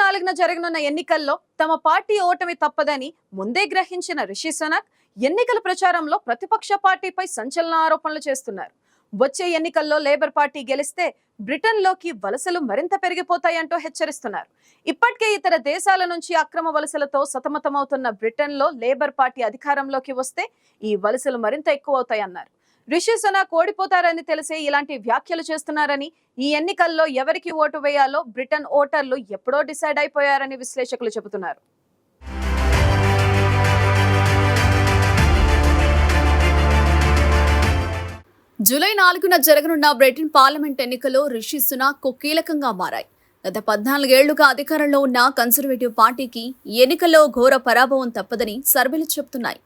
తారీఖున జరగనున్న ఎన్నికల్లో తమ పార్టీ ఓటమి తప్పదని ముందే గ్రహించిన రిషి సునక్ ఎన్నికల ప్రచారంలో ప్రతిపక్ష పార్టీపై సంచలన ఆరోపణలు చేస్తున్నారు. వచ్చే ఎన్నికల్లో లేబర్ పార్టీ గెలిస్తే బ్రిటన్లోకి వలసలు మరింత పెరిగిపోతాయంటూ హెచ్చరిస్తున్నారు. ఇప్పటికే ఇతర దేశాల నుంచి అక్రమ వలసలతో సతమతమవుతున్న బ్రిటన్లో లేబర్ పార్టీ అధికారంలోకి వస్తే ఈ వలసలు మరింత ఎక్కువ అవుతాయన్నారు రిషి సునాక్ ఓడిపోతారని తెలిసే ఇలాంటి వ్యాఖ్యలు చేస్తున్నారని ఈ ఎన్నికల్లో ఎవరికి ఓటు వేయాలో బ్రిటన్ ఓటర్లు ఎప్పుడో డిసైడ్ అయిపోయారని విశ్లేషకులు చెబుతున్నారు. జూలై నాలుగున జరగనున్న బ్రిటన్ పార్లమెంట్ ఎన్నికల్లో రిషి సునాక్ కీలకంగా మారాయి. గత పద్నాలుగేళ్ళుగా అధికారంలో ఉన్న కన్సర్వేటివ్ పార్టీకి ఎన్నికల్లో ఘోర పరాభవం తప్పదని సర్వేలు చెబుతున్నాయి.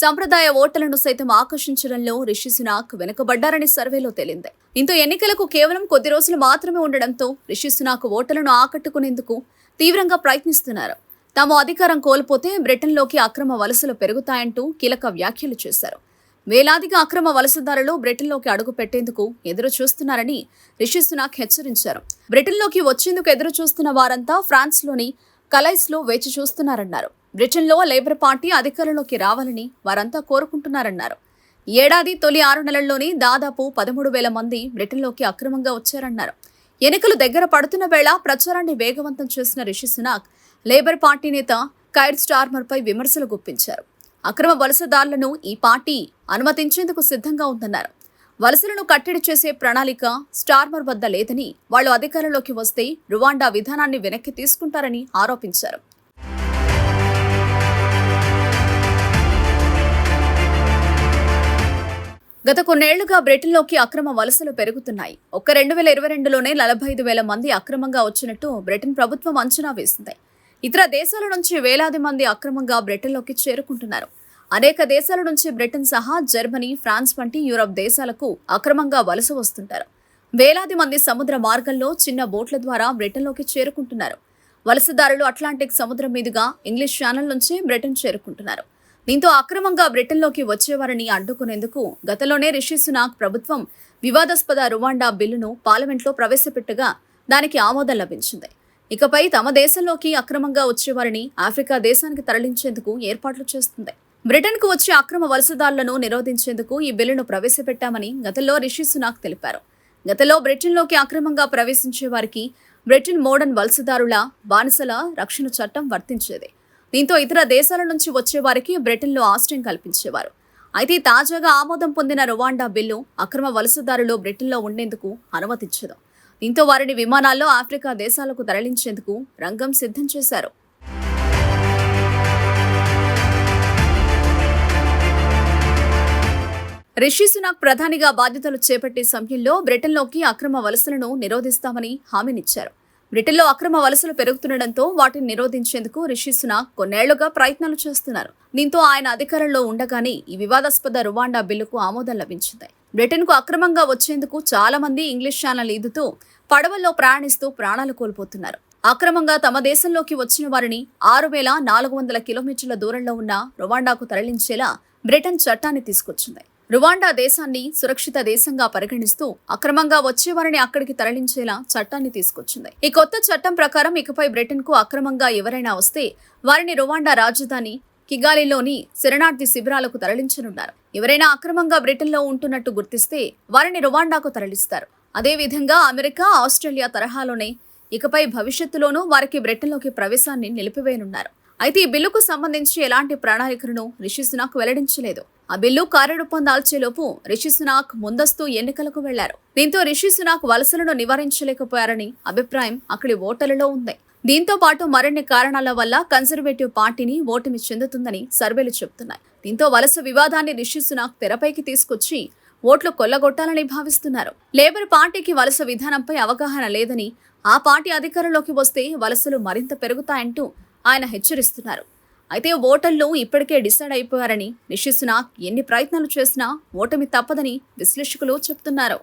సంప్రదాయ ఓటర్లను సైతం ఆకర్షించడంలో రిషి సునాక్ వెనుకబడ్డారని సర్వేలో తేలింది. దీంతో ఎన్నికలకు కేవలం కొద్ది రోజులు మాత్రమే ఉండడంతో రిషి సునాక్ ఓటర్లను ఆకట్టుకునేందుకు తీవ్రంగా ప్రయత్నిస్తున్నారు. తాము అధికారం కోల్పోతే బ్రిటన్లోకి అక్రమ వలసలు పెరుగుతాయంటూ కీలక వ్యాఖ్యలు చేశారు. వేలాదిగా అక్రమ వలసదారులు బ్రిటన్లోకి అడుగు పెట్టేందుకు ఎదురు చూస్తున్నారని రిషి సునాక్ హెచ్చరించారు. బ్రిటన్లోకి వచ్చేందుకు ఎదురు చూస్తున్న వారంతా ఫ్రాన్స్లోని కలైస్లో వేచి చూస్తున్నారన్నారు. బ్రిటన్లో లేబర్ పార్టీ అధికారంలోకి రావాలని వారంతా కోరుకుంటున్నారన్నారు. ఏడాది తొలి ఆరు నెలల్లోనే దాదాపు పదమూడు వేల మంది బ్రిటన్లోకి అక్రమంగా వచ్చారన్నారు. ఎన్నికలు దగ్గర పడుతున్న వేళ ప్రచారాన్ని వేగవంతం చేసిన రిషి సునాక్ లేబర్ పార్టీ నేత కైర్ స్టార్మర్పై విమర్శలు గుప్పించారు. అక్రమ వలసదారులను ఈ పార్టీ అనుమతించేందుకు సిద్ధంగా ఉందన్నారు. వలసలను కట్టడి చేసే ప్రణాళిక స్టార్మర్ వద్ద లేదని వాళ్ళు అధికారంలోకి వస్తే రువాండా విధానాన్ని వెనక్కి తీసుకుంటారని ఆరోపించారు. గత కొన్నేళ్ళుగా బ్రిటన్లోకి అక్రమ వలసలు పెరుగుతున్నాయి. ఒక్క రెండు వేల ఇరవై రెండులోనే నలభై ఐదు వేల మంది అక్రమంగా వచ్చినట్టు బ్రిటన్ ప్రభుత్వం అంచనా వేసింది. ఇతర దేశాల నుంచి వేలాది మంది అక్రమంగా బ్రిటన్లోకి చేరుకుంటున్నారు. అనేక దేశాల నుంచి బ్రిటన్ సహా జర్మనీ ఫ్రాన్స్ వంటి యూరప్ దేశాలకు అక్రమంగా వలస వస్తుంటారు. వేలాది మంది సముద్ర మార్గంలో చిన్న బోట్ల ద్వారా బ్రిటన్లోకి చేరుకుంటున్నారు. వలసదారులు అట్లాంటిక్ సముద్రం మీదుగా ఇంగ్లీష్ ఛానల్ నుంచి బ్రిటన్ చేరుకుంటున్నారు. దీంతో అక్రమంగా బ్రిటన్లోకి వచ్చేవారిని అడ్డుకునేందుకు గతంలోనే రిషి సునాక్ ప్రభుత్వం వివాదాస్పద రువాండా బిల్లును పార్లమెంట్లో ప్రవేశపెట్టగా దానికి ఆమోదం లభించింది. ఇకపై తమ దేశంలోకి అక్రమంగా వచ్చేవారిని ఆఫ్రికా దేశానికి తరలించేందుకు ఏర్పాట్లు చేస్తుంది. బ్రిటన్కు వచ్చే అక్రమ వలసదారులను నిరోధించేందుకు ఈ బిల్లును ప్రవేశపెట్టామని గతంలో రిషి సునాక్ తెలిపారు. గతంలో బ్రిటన్లోకి అక్రమంగా ప్రవేశించే వారికి బ్రిటన్ మోడర్న్ వలసదారుల బానిసల రక్షణ చట్టం వర్తించేది. దీంతో ఇతర దేశాల నుంచి వచ్చే వారికి బ్రిటన్లో ఆశ్రయం కల్పించేవారు. అయితే తాజాగా ఆమోదం పొందిన రువాండా బిల్లు అక్రమ వలసదారులు బ్రిటన్లో ఉండేందుకు అనుమతించదు. దీంతో వారిని విమానాల్లో ఆఫ్రికా దేశాలకు తరలించేందుకు రంగం సిద్ధం చేశారు. రిషి సునాక్ ప్రధానిగా బాధ్యతలు చేపట్టే సమయంలో బ్రిటన్లోకి అక్రమ వలసలను నిరోధిస్తామని హామీనిచ్చారు. బ్రిటన్లో అక్రమ వలసలు పెరుగుతుండటంతో వాటిని నిరోధించేందుకు రిషి సునాక్ కొన్నేళ్ళుగా ప్రయత్నాలు చేస్తున్నారు. దీంతో ఆయన అధికారంలో ఉండగానే ఈ వివాదాస్పద రువాండా బిల్లుకు ఆమోదం లభించింది. బ్రిటన్కు అక్రమంగా వచ్చేందుకు చాలా మంది ఇంగ్లీష్ ఛానల్ ఈదుతూ పడవల్లో ప్రయాణిస్తూ ప్రాణాలు కోల్పోతున్నారు. అక్రమంగా తమ దేశంలోకి వచ్చిన వారిని ఆరు వేల నాలుగు వందల కిలోమీటర్ల దూరంలో ఉన్న రువాండాకు తరలించేలా బ్రిటన్ చట్టాన్ని తీసుకొచ్చింది. రువాండా దేశాన్ని సురక్షిత దేశంగా పరిగణిస్తూ అక్రమంగా వచ్చేవారిని అక్కడికి తరలించేలా చట్టాన్ని తీసుకొచ్చింది. ఈ కొత్త చట్టం ప్రకారం ఇకపై బ్రిటన్కు అక్రమంగా ఎవరైనా వస్తే వారిని రువాండా రాజధాని కిగాలిలోని శరణార్థి శిబిరాలకు తరలించనున్నారు. ఎవరైనా అక్రమంగా బ్రిటన్లో ఉంటున్నట్టు గుర్తిస్తే వారిని రువాండాకు తరలిస్తారు. అదేవిధంగా అమెరికా ఆస్ట్రేలియా తరహాలోనే ఇకపై భవిష్యత్తులోనూ వారికి బ్రిటన్లోకి ప్రవేశాన్ని నిలిపివేయనున్నారు. అయితే ఈ బిల్లుకు సంబంధించి ఎలాంటి ప్రణాళికలను రిషి సునాక్ వెల్లడించలేదు. ఆ బిల్లు కార్యరూపం దాల్చేలోపు రిషి సునాక్ ముందస్తు ఎన్నికలకు వెళ్ళారు. దీంతో రిషి సునాక్ వలసలను నివారించలేకపోయారని అభిప్రాయం అక్కడి ఓటర్లలో ఉంది. దీంతో పాటు మరిన్ని కారణాల వల్ల కన్సర్వేటివ్ పార్టీని ఓటమి చెందుతుందని సర్వేలు చెబుతున్నాయి. దీంతో వలస వివాదాన్ని రిషి సునాక్ తెరపైకి తీసుకొచ్చి ఓట్లు కొల్లగొట్టాలని భావిస్తున్నారు. లేబర్ పార్టీకి వలస విధానంపై అవగాహన లేదని ఆ పార్టీ అధికారంలోకి వస్తే వలసలు మరింత పెరుగుతాయంటూ ఆయన హెచ్చరిస్తున్నారు. అయితే ఓటర్లు ఇప్పటికే డిసైడ్ అయిపోయారని రిషి ఎన్ని ప్రయత్నాలు చేసినా ఓటమి తప్పదని విశ్లేషకులు చెబుతున్నారు